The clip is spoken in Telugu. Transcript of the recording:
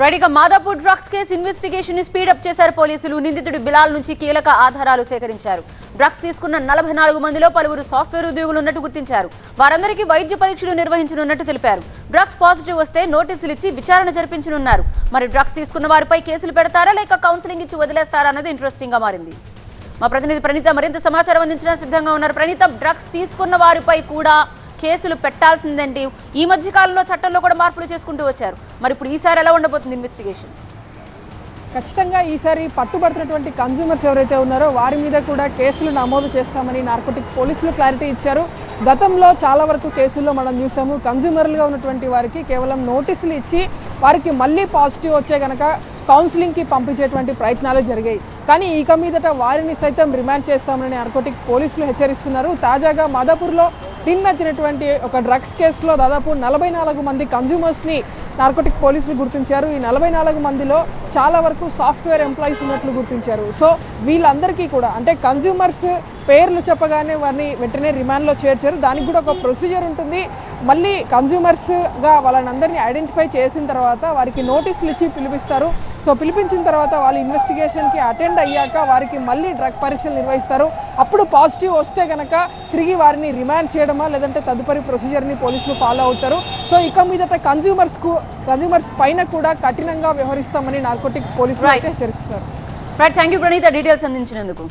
రెడీగా మాదాపూర్ డ్రగ్స్ కేసు ఇన్వెస్టిగేషన్ని స్పీడప్ చేశారు పోలీసులు. నిందితుడి బిలాల్ నుంచి కీలక ఆధారాలు సేకరించారు. డ్రగ్స్ తీసుకున్న నలభై నాలుగు మందిలో పలువురు సాఫ్ట్వేర్ ఉద్యోగులు ఉన్నట్టు గుర్తించారు. వారందరికీ వైద్య పరీక్షలు నిర్వహించనున్నట్టు తెలిపారు. డ్రగ్స్ పాజిటివ్ వస్తే నోటీసులు ఇచ్చి విచారణ జరిపించనున్నారు. మరి డ్రగ్స్ తీసుకున్న వారిపై కేసులు పెడతారా లేక కౌన్సిలింగ్ ఇచ్చి వదిలేస్తారా అన్నది ఇంట్రెస్టింగ్గా మారింది. మా ప్రతినిధి ప్రణీత మరింత సమాచారం అందించడానికి సిద్ధంగా ఉన్నారు. ప్రణీత డ్రగ్స్ తీసుకున్న వారిపై కూడా కేసులు పెట్టాల్సిందండి ఈ మధ్య కాలంలో చట్టంలో కూడా మార్పులు చేసుకుంటూ వచ్చారు. మరి ఇప్పుడు ఈసారి ఎలా ఉండబోతుంది ఇన్వెస్టిగేషన్? ఖచ్చితంగా ఈసారి పట్టుబడుతున్నటువంటి కన్జ్యూమర్స్ ఎవరైతే ఉన్నారో వారి మీద కూడా కేసులు నమోదు చేస్తామని నార్కోటిక్ పోలీసులు క్లారిటీ ఇచ్చారు. గతంలో చాలా వరకు కేసుల్లో మనం చూసాము కన్జ్యూమర్లుగా ఉన్నటువంటి వారికి కేవలం నోటీసులు ఇచ్చి వారికి మళ్ళీ పాజిటివ్ వచ్చే కనుక కౌన్సిలింగ్కి పంపించేటువంటి ప్రయత్నాలు జరిగాయి. కానీ ఇక మీదట వారిని సైతం రిమాండ్ చేస్తామని నార్కోటిక్ పోలీసులు హెచ్చరిస్తున్నారు. తాజాగా మాదాపూర్లో నిన్న వచ్చినటువంటి ఒక డ్రగ్స్ కేసులో దాదాపు నలభై నాలుగు మంది కన్జ్యూమర్స్ని నార్కోటిక్ పోలీసులు గుర్తించారు. ఈ నలభై నాలుగు మందిలో చాలా వరకు సాఫ్ట్వేర్ ఎంప్లాయీస్ ఉన్నట్లు గుర్తించారు. సో వీళ్ళందరికీ కూడా అంటే కన్జ్యూమర్స్ పేర్లు చెప్పగానే వారిని వెంటనే రిమాండ్లో చేర్చారు. దానికి కూడా ఒక ప్రొసీజర్ ఉంటుంది. మళ్ళీ కన్జ్యూమర్స్గా వాళ్ళని అందరినీ ఐడెంటిఫై చేసిన తర్వాత వారికి నోటీసులు ఇచ్చి పిలిపిస్తారు. సో పిలిపించిన తర్వాత వాళ్ళు ఇన్వెస్టిగేషన్కి అటెండ్ అయ్యాక వారికి మళ్ళీ డ్రగ్ పరీక్షలు నిర్వహిస్తారు. అప్పుడు పాజిటివ్ వస్తే కనుక తిరిగి వారిని రిమాండ్ చేయడమా లేదంటే తదుపరి ప్రొసీజర్ని పోలీసులు ఫాలో అవుతారు. సో ఇక మీదట కన్జ్యూమర్స్కు కన్జ్యూమర్స్ పైన కూడా కఠినంగా వ్యవహరిస్తామని నార్కోటిక్ పోలీసులు. అయితే హెచ్చరిస్తున్నారు right thank you Praneetha details అందించినందుకు.